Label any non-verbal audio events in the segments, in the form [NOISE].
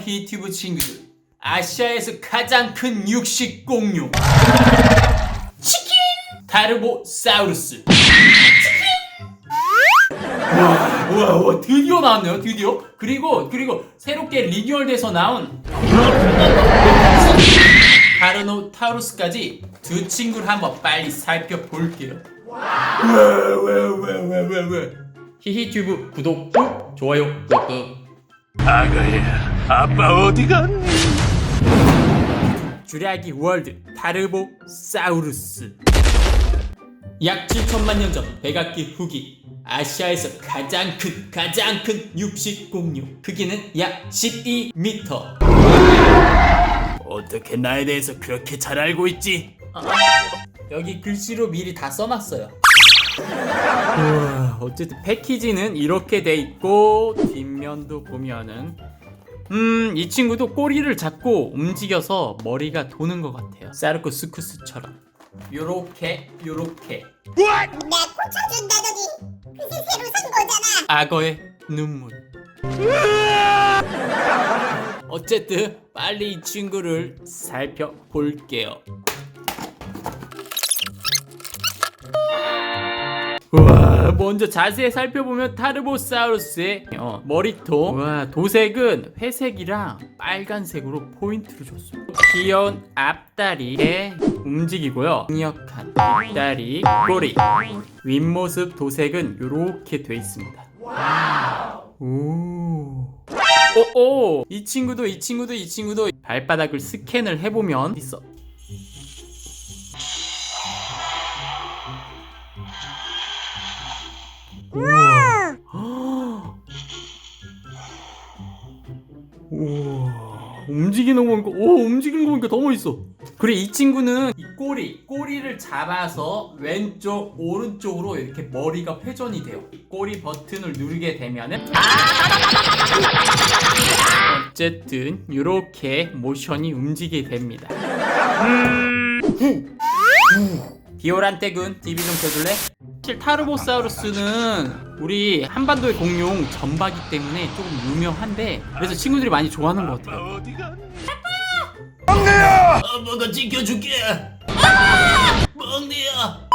히튜브 친구들 아시아에서 가장 큰 육식 공룡. 치킨! 타르보사우루스. 와, 와, 와, 드디어 나왔네요, 드디어. 그리고, 그리고, 새롭게 리뉴얼돼서 나온 카르노 타우루스까지 두 친구를 한번 빨리 살펴볼게요. 히히튜브 구독 꾹 좋아요 꾹꾹 아가야, 아빠 어디 갔니? 주라기 월드 타르보 사우루스 약 7천만 년 전 백악기 후기 아시아에서 가장 큰 가장 큰 육식 공룡 크기는 약 12m 어떻게 나에 대해서 그렇게 잘 알고 있지? 여기 글씨로 미리 다 써놨어요. 우와, 어쨌든 패키지는 이렇게 돼 있고 뒷면도 보면은 음, 이 친구도 꼬리를 잡고 움직여서 머리가 도는 것 같아요. 사르코스쿠스처럼. 요렇게 요렇게 나 고쳐준다더니 그새 새로 산 거잖아 악어의 눈물. [LAUGHS] 어쨌든 빨리 이 친구를 살펴볼게요. 우와, 먼저 자세히 살펴보면 타르보사우루스의 어, 머리통. 우와, 도색은 회색이랑 빨간색으로 포인트를 줬어요. 귀여운 앞다리에 움직이고요. 강력한 뒷다리, 꼬리. 윗모습 도색은 이렇게 돼 있습니다. 오. 오, 오. 이 친구도 이 친구도 이 친구도 발바닥을 스캔을 해보면 있어. 우와. [GASPS] 우와. 움직이는 거 보니까 오 움직이는 거 보니까 더 멋있어. 그리고 이 친구는 이 꼬리 꼬리를 잡아서 왼쪽 오른쪽으로 이렇게 머리가 회전이 돼요. 이 꼬리 버튼을 누르게 되면은 어쨌든 이렇게 모션이 움직이게 됩니다. 음, 후. 후. 디오란테군 TV 좀 켜줄래? 사실 타르보사우루스는 우리 한반도의 공룡 전바기 때문에 조금 유명한데 그래서 친구들이 많이 좋아하는 것 같아요. 갔니? 아빠가 지켜줄게. 막내야.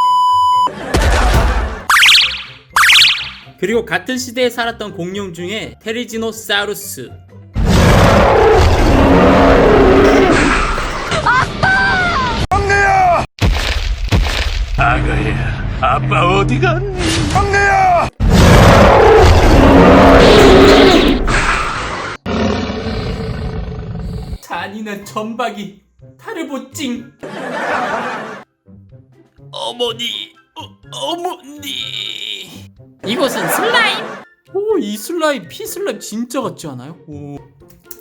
그리고 같은 시대에 살았던 공룡 중에 테리지노사우루스. 아빠 어디 갔니? 잔인한 전박이 타르보찡. 어머니, 어, 어머니. 이것은 슬라임. 오, 이 슬라임 피 슬라임 진짜 같지 않아요? 오,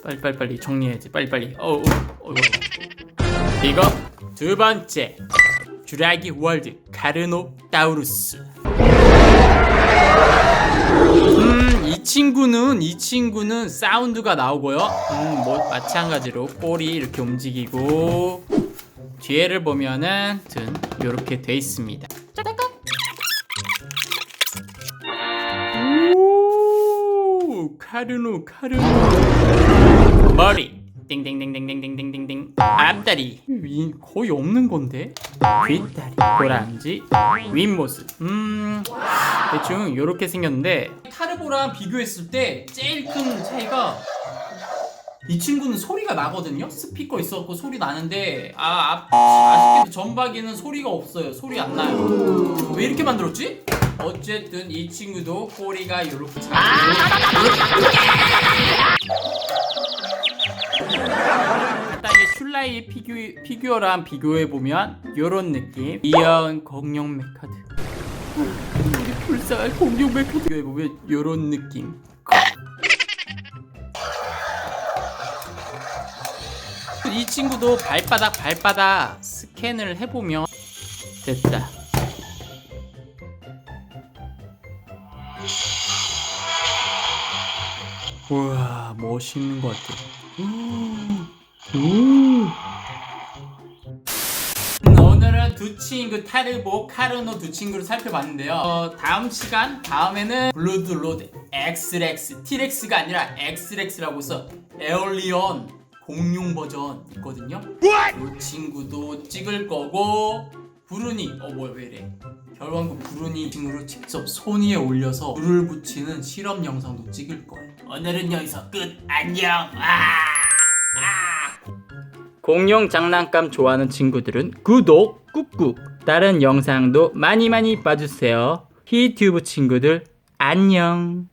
빨리 빨리 빨리 정리해야지. 빨리 빨리. 어, 어, 어. 이거 두 번째 주라기 월드 카르노타우루스. 음, 이 친구는 이 친구는 사운드가 나오고요. 음, 뭐 마찬가지로 꼬리 이렇게 움직이고 뒤에를 보면은 든 이렇게 돼 있습니다. 오, 카르노 카르노 머리 띵띵띵띵띵띵띵띵 앞다리 위 거의 없는 건데 뒷다리 꼬랑지 윗모습 음 대충 이렇게 생겼는데 타르보랑 비교했을 때 제일 큰 차이가 이 친구는 소리가 나거든요 스피커 있었고 소리 나는데 아 앞- 아쉽게도 전박이는 소리가 없어요 소리 안 나요 왜 이렇게 만들었지? 어쨌든 이 친구도 꼬리가 이렇게 잘 피규, 피규어랑 비교해보면 요런 느낌. 귀여운 공룡 메카드. 우리 불쌍한 공룡 메카드. 비교해보면 요런 느낌. 이 친구도 발바닥 발바닥 스캔을 해보면 됐다. 우와 멋있는 것 같아. 오. 오 친구 타르보 카르노 두 친구를 살펴봤는데요. 어, 다음 시간 다음에는 블루드 로드 엑스렉스 티렉스가 아니라 엑스렉스라고 해서 에얼리언 공룡 버전 있거든요. 이 친구도 찍을 거고 부르니 어 뭐야 왜 이래? 결왕국 부르니 친구를 직접 손 위에 올려서 불을 붙이는 실험 영상도 찍을 거예요. 오늘은 여기서 끝. 안녕. 아! 공룡 장난감 좋아하는 친구들은 구독 꾹꾹. 다른 영상도 많이 많이 봐주세요. 히튜브 친구들 안녕